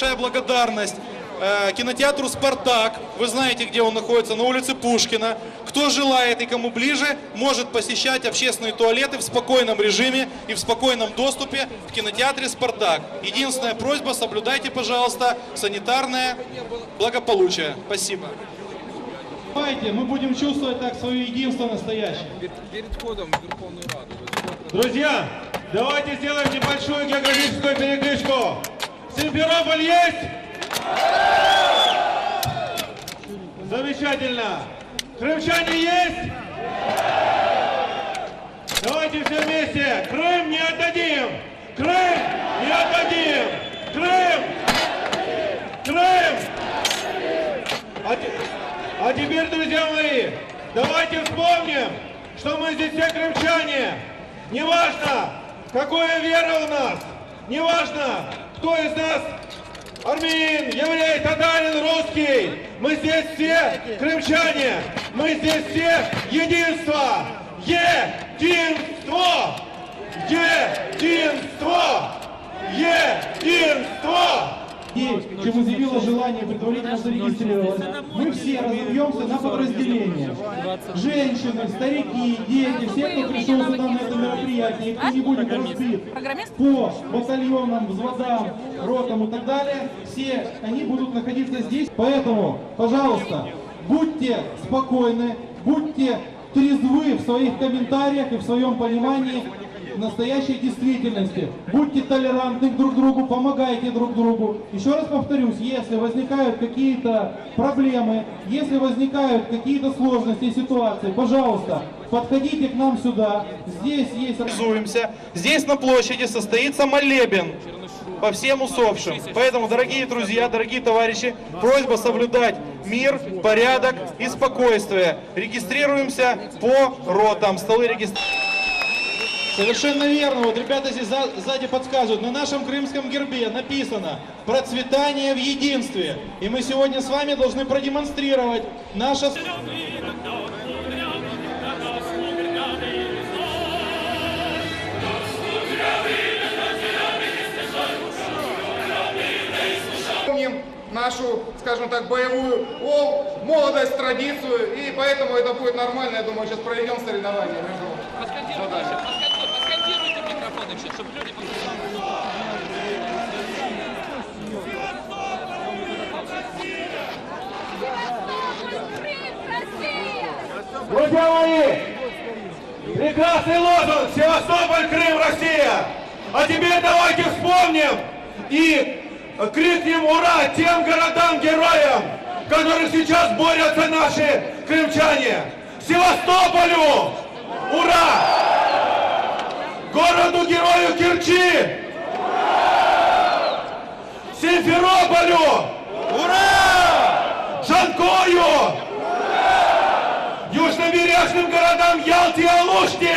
Большая благодарность э, кинотеатру «Спартак». Вы знаете, где он находится, на улице Пушкина. Кто желает и кому ближе, может посещать общественные туалеты в спокойном режиме и в спокойном доступе в кинотеатре «Спартак». Единственная просьба, соблюдайте, пожалуйста, санитарное благополучие. Спасибо. Давайте, мы будем чувствовать так свое единство настоящее. Перед, входом в Верховную Раду. Друзья, давайте сделаем небольшую географическую передышку. Симферополь есть? Замечательно. Крымчане есть? Давайте все вместе. Крым не отдадим. Крым не отдадим. Крым. Крым. А, а теперь, друзья мои, давайте вспомним, что мы здесь все крымчане. Неважно, какая вера у нас, неважно, кто из нас армянин, еврей, татарин, русский. Мы здесь все крымчане, мы здесь все единство, единство, единство, единство. И чем изъявило желание предварительно зарегистрироваться, мы все разобьемся на подразделения. Женщины, старики, дети, все, кто пришел сюда на это мероприятие, и кто не будет разбит по батальонам, взводам, ротам и так далее, все они будут находиться здесь. Поэтому, пожалуйста, будьте спокойны, будьте трезвы в своих комментариях и в своем понимании настоящей действительности. Будьте толерантны друг другу, помогайте друг другу. Еще раз повторюсь, если возникают какие-то проблемы, если возникают какие-то сложности и ситуации, пожалуйста, подходите к нам сюда. Здесь есть... Здесь на площади состоится молебен по всем усопшим. Поэтому, дорогие друзья, дорогие товарищи, просьба соблюдать мир, порядок и спокойствие. Регистрируемся по ротам. Столы регистрации. Совершенно верно. Вот ребята здесь за- сзади подсказывают. На нашем крымском гербе написано «Процветание в единстве». И мы сегодня с вами должны продемонстрировать наше... помним нашу, скажем так, боевую о, молодость, традицию, и поэтому это будет нормально, я думаю, сейчас проведем соревнования между Поскандируйте, Друзья мои, прекрасный лозунг «Севастополь, Крым, Россия». А теперь давайте вспомним и крикнем «Ура!» тем городам-героям, которые сейчас борются наши крымчане. Севастополю! Ура! Городу-герою Керчи! Симферополю! Ура! Жанкою! Южнобережным городам Ялте и Алуште!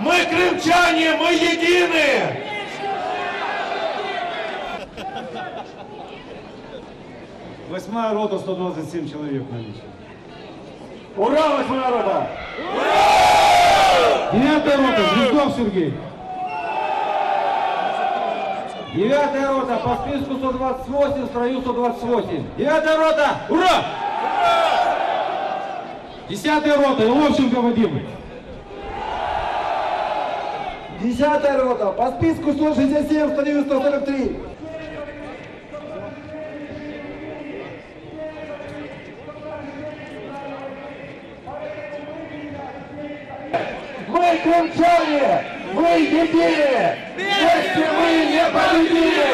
Мы крымчане, мы едины! Восьмая рота, 127 человек наличие. Ура, восьмая рота! Девятая рота, Звездов Сергей. Девятая рота по списку 128, в строю 128. Девятая рота! Ура! Десятая рота, Иловченко Вадим. Десятая рота по списку 167, в строю 143. Мы крымчане! Мы едины! Вместе мы непобедимы!